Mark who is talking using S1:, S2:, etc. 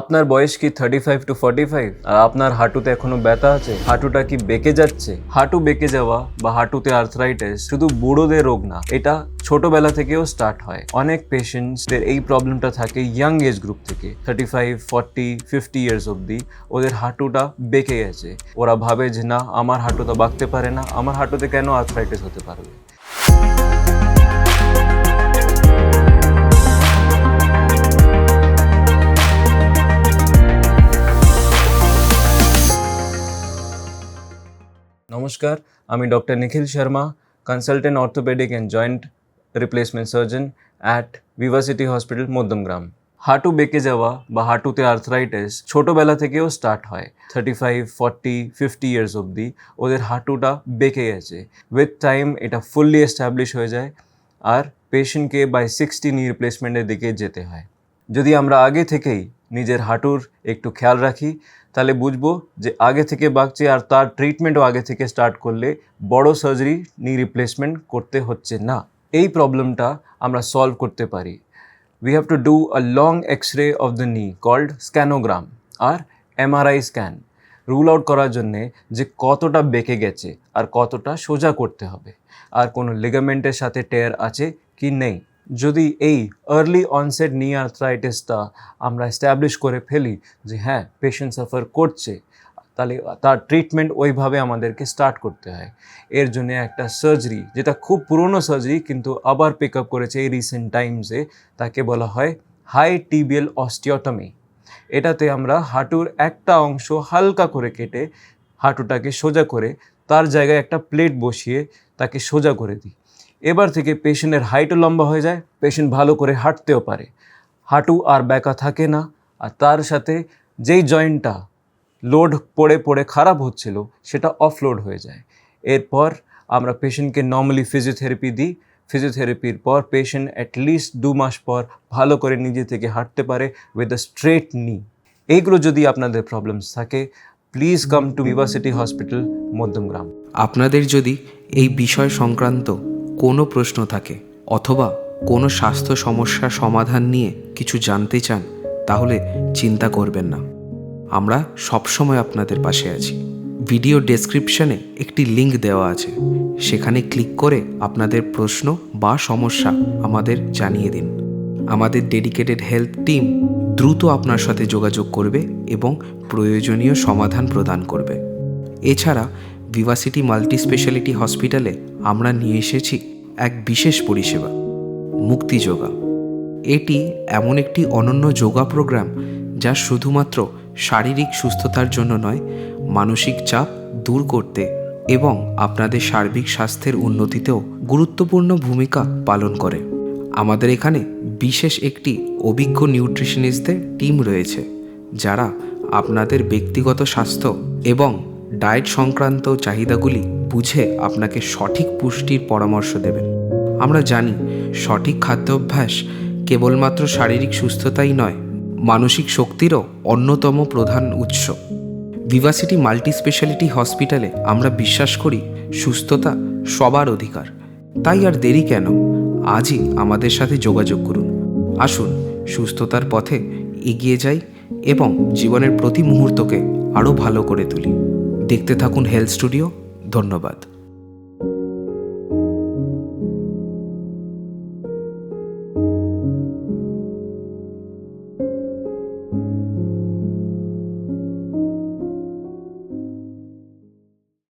S1: আপনার বয়স কি thirty five to forty five আর আপনার হাঁটুতে এখনও ব্যথা আছে? হাঁটুটা কি বেঁকে যাচ্ছে? হাঁটু বেঁকে যাওয়া বা হাঁটুতে আর্থরাইটিস শুধু বুড়োদের রোগ না, এটা ছোটবেলা থেকেও স্টার্ট হয়। অনেক পেশেন্টসদের এই প্রবলেমটা থাকে ইয়াং এজ গ্রুপ থেকে। Thirty five forty fifty years অবধি ওদের হাঁটুটা বেঁকে গেছে। ওরা ভাবে যে, না, আমার হাঁটুটা বাঁকতে পারে না, আমার হাঁটুতে কেন আর্থরাইটিস হতে পারবে? নমস্কার, আমি doctor Nikhil Sharma consultant orthopaedic and joint replacement surgeon at Vivacity hospital Madhyamgram হাঁটু বেঁকে যাওয়া বা হাঁটুতে আর্থরাইটিস ছোটোবেলা থেকেও স্টার্ট হয়। Thirty five forty fifty years অবধি ওদের হাঁটুটা বেঁকে গেছে। উইথ টাইম এটা ফুললি এস্টাবলিশ হয়ে যায়। আর পেশেন্টকে বাই সিক্সটি নি রিপ্লেসমেন্টের দিকে যেতে হয়। যদি আমরা আগে থেকেই নিজের হাঁটুর একটু খেয়াল রাখি, তাহলে বুঝব যে আগে থেকে বাগছে আর তার ট্রিটমেন্টও আগে থেকে স্টার্ট করলে বড় সার্জারি নি রিপ্লেসমেন্ট করতে হচ্ছে না। এই প্রবলেমটা আমরা সলভ করতে পারি। We have to do a long x-ray of the knee called scanogram আর এমআরআই স্ক্যান রুল আউট করার জন্যে যে কতটা বেঁকে গেছে আর কতটা সোজা করতে হবে। আর কোনো লিগামেন্টের সাথে টেয়ার আছে কি নেই? যদি এই আর্লি অনসেট নি আর্থ্রাইটিসটা আমরা এস্টাবলিশ করে ফেলি যে হ্যাঁ পেশেন্ট সাফার করছে, তাহলে তার ট্রিটমেন্ট ওইভাবে আমাদেরকে স্টার্ট করতে হয়। এর জন্য একটা সার্জারি যেটা খুব পুরনো সার্জারি কিন্তু আবার পিক আপ করেছে এই রিসেন্ট টাইমসে তাকে বলা হয় হাই টিবিএল অস্টিওটমি এটাতে আমরা হাঁটুর একটা অংশ হালকা করে কেটে হাঁটুটাকে সোজা করে, তার জায়গায় একটা প্লেট বসিয়ে তাকে সোজা করে দিই। এবার থেকে পেশেন্টের হাইটও লম্বা হয়ে যায়, পেশেন্ট ভালো করে হাঁটতেও পারে। হাঁটু আর ব্যাকা থাকে না, আর তার সাথে যেই জয়েন্টটা লোড পড়ে পড়ে খারাপ হচ্ছিল, সেটা অফলোড হয়ে যায়। এরপর আমরা পেশেন্টকে নর্মালি ফিজিওথেরাপি দিই। ফিজিওথেরাপির পর পেশেন্ট অ্যাটলিস্ট দু মাস পর ভালো করে নিজে থেকে হাঁটতে পারে উইথ আ স্ট্রেট নি এইগুলো যদি আপনাদের প্রবলেমস থাকে please come to university hospital Madhyamgram
S2: আপনাদের যদি এই বিষয় সংক্রান্ত কোনো প্রশ্ন থাকে অথবা কোনো স্বাস্থ্য সমস্যার সমাধান নিয়ে কিছু জানতে চান, তাহলে চিন্তা করবেন না। আমরা সবসময় আপনাদের পাশে আছি। ভিডিও ডেসক্রিপশনে একটি লিংক দেওয়া আছে। সেখানে ক্লিক করে আপনাদের প্রশ্ন বা সমস্যা আমাদের জানিয়ে দিন। আমাদের ডেডিকেটেড হেলথ টিম দ্রুত আপনার সাথে যোগাযোগ করবে এবং প্রয়োজনীয় সমাধান প্রদান করবে। এছাড়া ভিভাসিটি মাল্টি স্পেশালিটি হসপিটালে আমরা নিয়ে এসেছি এক বিশেষ পরিষেবা, মুক্তি যোগা। এটি এমন একটি অনন্য যোগা প্রোগ্রাম যা শুধুমাত্র শারীরিক সুস্থতার জন্য নয়, মানসিক চাপ দূর করতে এবং আপনাদের সার্বিক স্বাস্থ্যের উন্নতিতেও গুরুত্বপূর্ণ ভূমিকা পালন করে। আমাদের এখানে বিশেষ একটি অভিজ্ঞ নিউট্রিশনিস্টদের টিম রয়েছে, যারা আপনাদের ব্যক্তিগত স্বাস্থ্য এবং ডায়েট সংক্রান্ত চাহিদাগুলি বুঝে আপনাকে সঠিক পুষ্টির পরামর্শ দেবেন। আমরা জানি, সঠিক খাদ্যাভ্যাস কেবলমাত্র শারীরিক সুস্থতাই নয়, মানসিক শক্তিরও অন্যতম প্রধান উৎস। ভিভাসিটি মাল্টি স্পেশালিটি হসপিটালে আমরা বিশ্বাস করি, সুস্থতা সবার অধিকার। তাই আর দেরি কেন? আজই আমাদের সাথে যোগাযোগ করুন। আসুন, সুস্থতার পথে এগিয়ে যাই এবং জীবনের প্রতি মুহূর্তকে আরও ভালো করে তুলি। দেখতে থাকুন হেলথ স্টুডিও ধন্যবাদ।